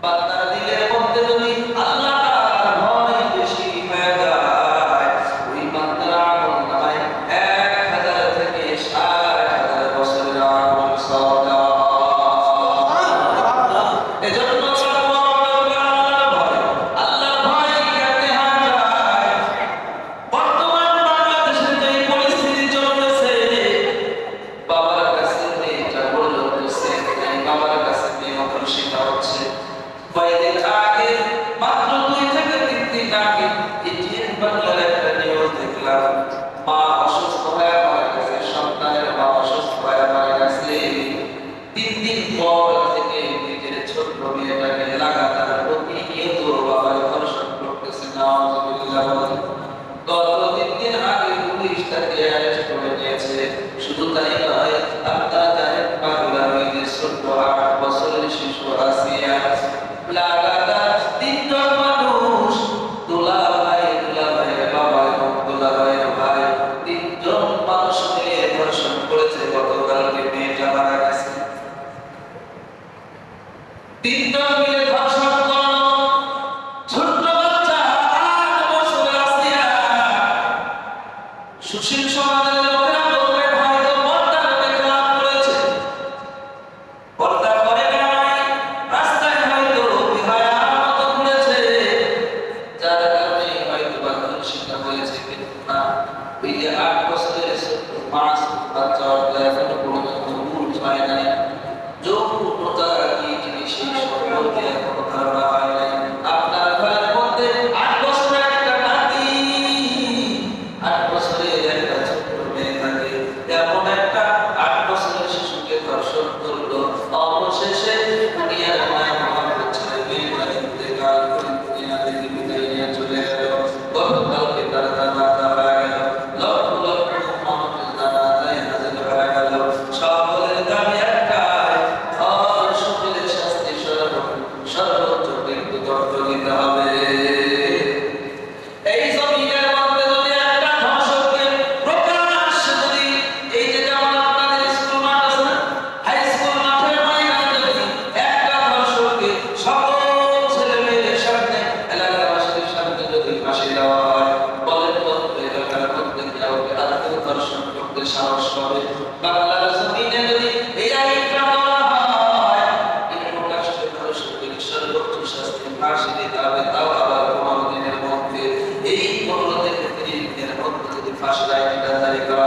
Bye. কয়েকদিন আগে হয়েছে না এই যে إنها ফাঁসি দিতে হবে তাও আবার পনেরো দিনের মধ্যে। এই পনেরো থেকে ফাঁসি আইনটা জারি করা